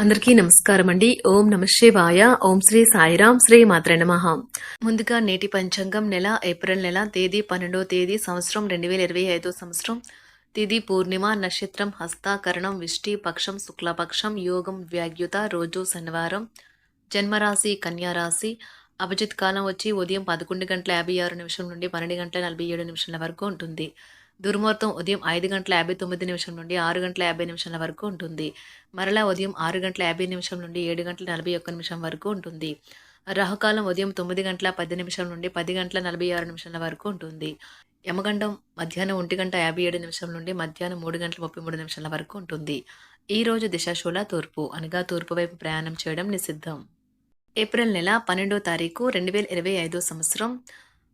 అందరికీ నమస్కారం అండి. ఓం నమ శివాయ. ఓం శ్రీ సాయిరాం శ్రీ మాత్ర నమః. ముందుగా నేటి పంచాంగం నెల ఏప్రిల్ నెల తేదీ పన్నెండో తేదీ సంవత్సరం రెండు వేల ఇరవై ఐదో సంవత్సరం. తిథి పూర్ణిమ నక్షత్రం హస్తాకరణం విష్టి పక్షం శుక్లపక్షం యోగం వ్యాగ్యుత రోజు శనివారం. జన్మరాశి కన్యారాశి. అభిజిత్ కాలం వచ్చి ఉదయం పదకొండు గంటల యాభై ఆరు నిమిషం నుండి పన్నెండు గంటల నలభై ఏడు నిమిషాల వరకు ఉంటుంది. దుర్ముహూర్తం ఉదయం ఐదు గంటల యాభై తొమ్మిది నిమిషం నుండి ఆరు గంటల యాభై నిమిషాల వరకు ఉంటుంది. మరలా ఉదయం ఆరు గంటల యాభై నిమిషం నుండి ఏడు గంటల నలభై ఒక్క నిమిషం వరకు ఉంటుంది. రాహుకాలం ఉదయం తొమ్మిది గంటల పది నిమిషం నుండి పది గంటల నలభై ఆరు నిమిషాల వరకు ఉంటుంది. యమగండం మధ్యాహ్నం ఒంటి గంట యాభై ఏడు నిమిషం నుండి మధ్యాహ్నం మూడు గంటల ముప్పై మూడు నిమిషాల వరకు ఉంటుంది. ఈ రోజు దిశాశూల తూర్పు అనగా తూర్పు వైపు ప్రయాణం చేయడం నిషిద్ధం. ఏప్రిల్ నెల పన్నెండో తారీఖు రెండు వేల ఇరవై ఐదో సంవత్సరం.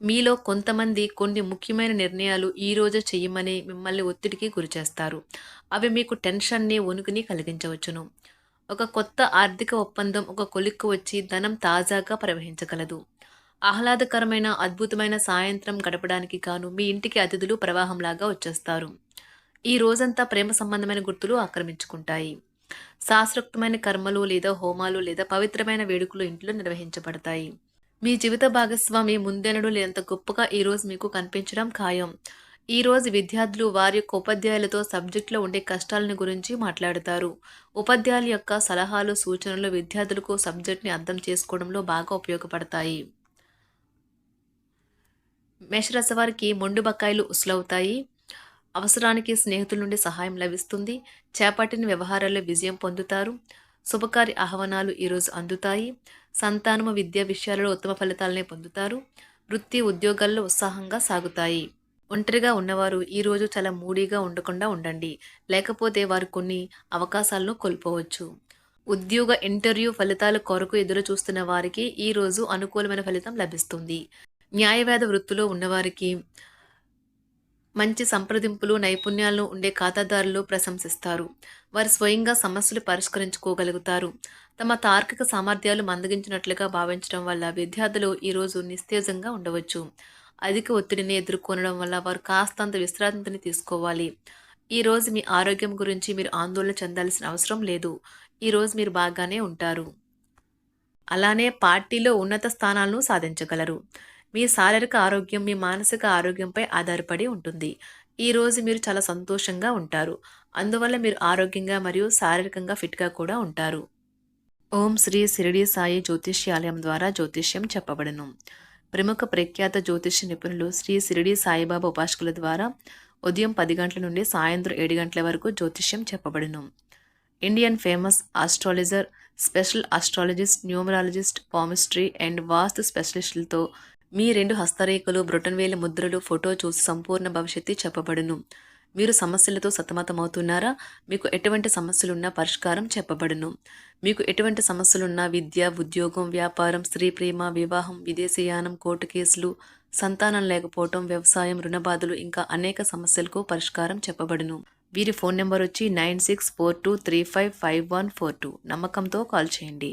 మీలో కొంతమంది కొన్ని ముఖ్యమైన నిర్ణయాలు ఈ రోజు చేయమని మిమ్మల్ని ఒత్తిడికి గురిచేస్తారు అవి మీకు టెన్షన్ని వణుకుని కలిగించవచ్చును. ఒక కొత్త ఆర్థిక ఒప్పందం ఒక కొలిక్కు వచ్చి ధనం తాజాగా ప్రవహించగలదు. ఆహ్లాదకరమైన అద్భుతమైన సాయంత్రం గడపడానికి గాను మీ ఇంటికి అతిథులు ప్రవాహంలాగా వచ్చేస్తారు. ఈ రోజంతా ప్రేమ సంబంధమైన గుర్తులు ఆక్రమించుకుంటాయి. శాస్త్రోక్తమైన కర్మలు లేదా హోమాలు లేదా పవిత్రమైన వేడుకలు ఇంట్లో నిర్వహించబడతాయి. మీ జీవిత భాగస్వామి ముందెనడు లేనంత గొప్పగా ఈరోజు మీకు కనిపించడం ఖాయం. ఈ రోజు విద్యార్థులు వారి యొక్క ఉపాధ్యాయులతో సబ్జెక్టులో ఉండే కష్టాలను గురించి మాట్లాడతారు. ఉపాధ్యాయుల యొక్క సలహాలు సూచనలు విద్యార్థులకు సబ్జెక్ట్ని అర్థం చేసుకోవడంలో బాగా ఉపయోగపడతాయి. మేషరాశి వారికి మొండు బకాయిలు ఉసులవుతాయి. అవసరానికి స్నేహితుల నుండి సహాయం లభిస్తుంది. చేపట్టిన వ్యవహారాల్లో విజయం పొందుతారు. శుభకార్య ఆహ్వానాలు ఈరోజు అందుతాయి. సంతానము విద్యా విషయాలలో ఉత్తమ ఫలితాలనే పొందుతారు. వృత్తి ఉద్యోగాల్లో ఉత్సాహంగా సాగుతాయి. ఒంటరిగా ఉన్నవారు ఈరోజు చాలా మూడీగా ఉండకుండా ఉండండి. లేకపోతే వారు కొన్ని అవకాశాలను కోల్పోవచ్చు. ఉద్యోగ ఇంటర్వ్యూ ఫలితాల కొరకు ఎదురు చూస్తున్న వారికి ఈరోజు అనుకూలమైన ఫలితం లభిస్తుంది. న్యాయవేద వృత్తిలో ఉన్నవారికి మంచి సంప్రదింపులు నైపుణ్యాలు ఉండే ఖాతాదారులు ప్రశంసిస్తారు. వారు స్వయంగా సమస్యలు పరిష్కరించుకోగలుగుతారు. తమ తార్కిక సామర్థ్యాలు మందగించినట్లుగా భావించడం వల్ల విద్యార్థులు ఈరోజు నిస్తేజంగా ఉండవచ్చు. అధిక ఒత్తిడిని ఎదుర్కొనడం వల్ల వారు కాస్తంత విశ్రాంతిని తీసుకోవాలి. ఈరోజు మీ ఆరోగ్యం గురించి మీరు ఆందోళన చెందాల్సిన అవసరం లేదు. ఈరోజు మీరు బాగానే ఉంటారు. అలానే పార్టీలో ఉన్నత స్థానాలను సాధించగలరు. మీ శారీరక ఆరోగ్యం మీ మానసిక ఆరోగ్యంపై ఆధారపడి ఉంటుంది. ఈ రోజు మీరు చాలా సంతోషంగా ఉంటారు. అందువల్ల మీరు ఆరోగ్యంగా మరియు శారీరకంగా ఫిట్గా కూడా ఉంటారు. ఓం శ్రీ శిరిడి సాయి జ్యోతిష్యాలయం ద్వారా జ్యోతిష్యం చెప్పబడను. ప్రముఖ ప్రఖ్యాత జ్యోతిష్య నిపుణులు శ్రీ శిరిడి సాయిబాబా ఉపాసకుల ద్వారా ఉదయం పది గంటల నుండి సాయంత్రం ఏడు గంటల వరకు జ్యోతిష్యం చెప్పబడును. Indian famous astrologer special astrologist numerologist palmistry and vastu స్పెషలిస్టులతో మీ రెండు హస్తరేఖలు బ్రొటన్వేల ముద్రలు ఫోటో చూసి సంపూర్ణ భవిష్యత్తు చెప్పబడును. మీరు సమస్యలతో సతమతమవుతున్నారా? మీకు ఎటువంటి సమస్యలున్నా పరిష్కారం చెప్పబడును. మీకు ఎటువంటి సమస్యలున్నా విద్య ఉద్యోగం వ్యాపారం స్త్రీ ప్రేమ వివాహం విదేశీయానం కోర్టు కేసులు సంతానం లేకపోవటం వ్యవసాయం రుణబాధలు ఇంకా అనేక సమస్యలకు పరిష్కారం చెప్పబడును. వీరి ఫోన్ నెంబర్ వచ్చి nine six four two three five five one four two. నమ్మకంతో కాల్ చేయండి.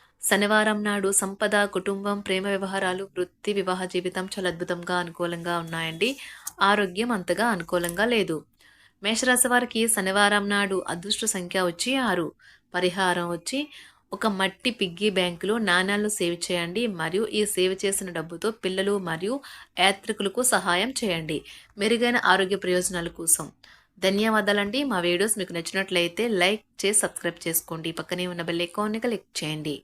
శనివారం నాడు సంపద కుటుంబం ప్రేమ వ్యవహారాలు వృత్తి వివాహ జీవితం చాలా అద్భుతంగా అనుకూలంగా ఉన్నాయండి. ఆరోగ్యం అంతగా అనుకూలంగా లేదు. మేషరాశి వారికి శనివారం నాడు అదృష్ట సంఖ్య వచ్చి ఆరు. పరిహారం వచ్చి ఒక మట్టి పిగ్గీ బ్యాంకులో నాణ్యాలను సేవ్ చేయండి. మరియు ఈ సేవ్ చేసిన డబ్బుతో పిల్లలు మరియు యాత్రికులకు సహాయం చేయండి. మెరుగైన ఆరోగ్య ప్రయోజనాల కోసం. ధన్యవాదాలండి. మా వీడియోస్ మీకు నచ్చినట్లయితే లైక్ చేసి సబ్స్క్రైబ్ చేసుకోండి. పక్కనే ఉన్న బెల్ ఐకాన్ని క్లిక్ చేయండి.